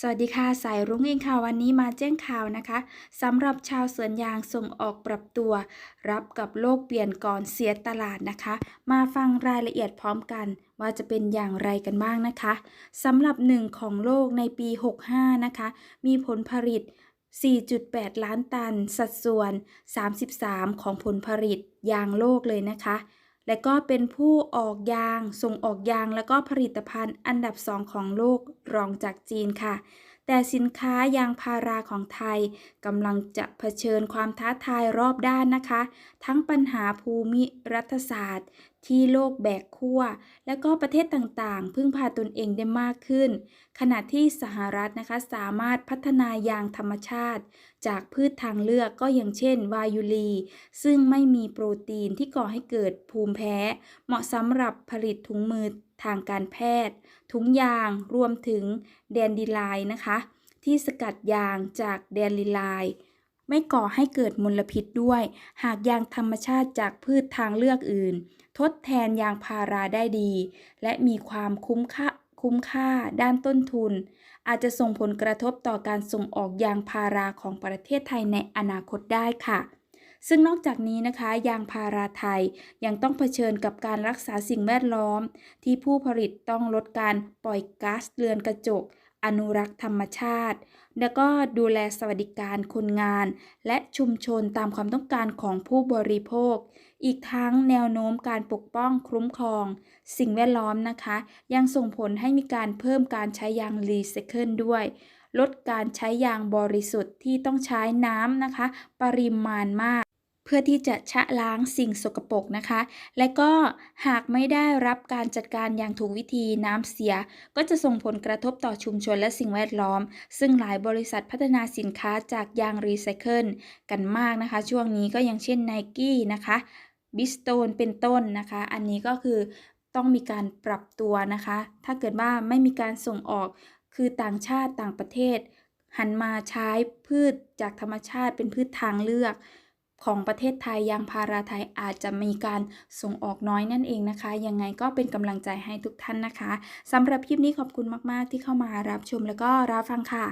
สวัสดีค่ะ สายรุ้งเองค่ะวันนี้มาแจ้งข่าวนะคะสำหรับชาวสวนยางส่งออกปรับตัว รับกับโลกเปลี่ยนก่อนเสียตลาดนะคะ มาฟังรายละเอียดพร้อมกันว่าจะเป็นอย่างไรกันบ้างนะคะสำหรับหนึ่งของโลกในปี 65 นะคะ มีผลผลิต 4.8 ล้านตัน สัดส่วน 33 ของผลผลิตยางโลกเลยนะคะ และก็เป็นผู้ออกยาง ส่งออกยาง แล้วก็ผลิตภัณฑ์อันดับสองของโลกรองจากจีนค่ะ แต่สินค้ายางพาราของไทยกำลังจะเผชิญความท้าทายรอบด้านนะคะ ทั้งปัญหาภูมิรัฐศาสตร์ ที่โลกแบกขั้ว และก็ประเทศต่างๆ พึ่งพาตนเองได้มากขึ้น ขณะที่สหรัฐนะคะสามารถพัฒนายางธรรมชาติ จากพืชทางเลือกก็อย่างเช่น วายุลี ซึ่งไม่มีโปรตีนที่ก่อให้เกิดภูมิแพ้ เหมาะสำหรับผลิตถุงมือ ทางการแพทย์ ถุงยางรวมถึงแดนดีไลน์นะคะ ที่สกัดยางจากแดนดีไลน์ไม่ก่อให้เกิดมลพิษด้วย หากยางธรรมชาติจากพืชทางเลือกอื่น ทดแทนยางพาราได้ดี และมีความคุ้มค่าคุ้มค่าด้านต้นทุน อาจจะส่งผลกระทบต่อการส่งออกยางพาราของประเทศไทยในอนาคตได้ค่ะ ซึ่งนอกจากนี้นะคะยางพาราไทยยังต้องเผชิญกับการรักษาสิ่งแวดล้อม ที่ผู้ผลิตต้องลดการปล่อยก๊าซเรือนกระจก อนุรักษ์ธรรมชาติ แล้วก็ดูแลสวัสดิการคนงาน และชุมชนตามความต้องการของผู้บริโภค อีกทั้งแนวโน้มการปกป้องคุ้มครอง สิ่งแวดล้อมนะคะ ยังส่งผลให้มีการเพิ่มการใช้ยางรีไซเคิลด้วยลดการใช้ยางบริสุทธิ์ที่ต้องใช้น้ำนะคะ ปริมาณมาก พื่อที่จะชะล้างสิ่งสกปรกนะคะ และก็หากไม่ได้รับการจัดการอย่างถูกวิธีน้ำเสีย ก็จะส่งผลกระทบต่อชุมชนและสิ่งแวดล้อม ซึ่งหลายบริษัทพัฒนาสินค้าจากยางรีไซเคิลกันมากนะคะ ช่วงนี้ก็อย่างเช่น n i กี้นะคะบิสโตนเป็นต้นนะคะ อันนี้ก็คือต้องมีการปรับตัวนะคะ ถ้าเกิดว่าไม่มีการส่งออกคือต่างชาติต่างประเทศ หันมาใช้พืชจากธรรมชาติเป็นพืชทางเลือก ของประเทศไทยยางพาราไทยอาจจะมีการส่งออกน้อยนั่นเองนะคะ ยังไงก็เป็นกำลังใจให้ทุกท่านนะคะสำหรับคลิปนี้ขอบคุณมาก ๆ ที่เข้ามารับชมแล้วก็รับฟังค่ะ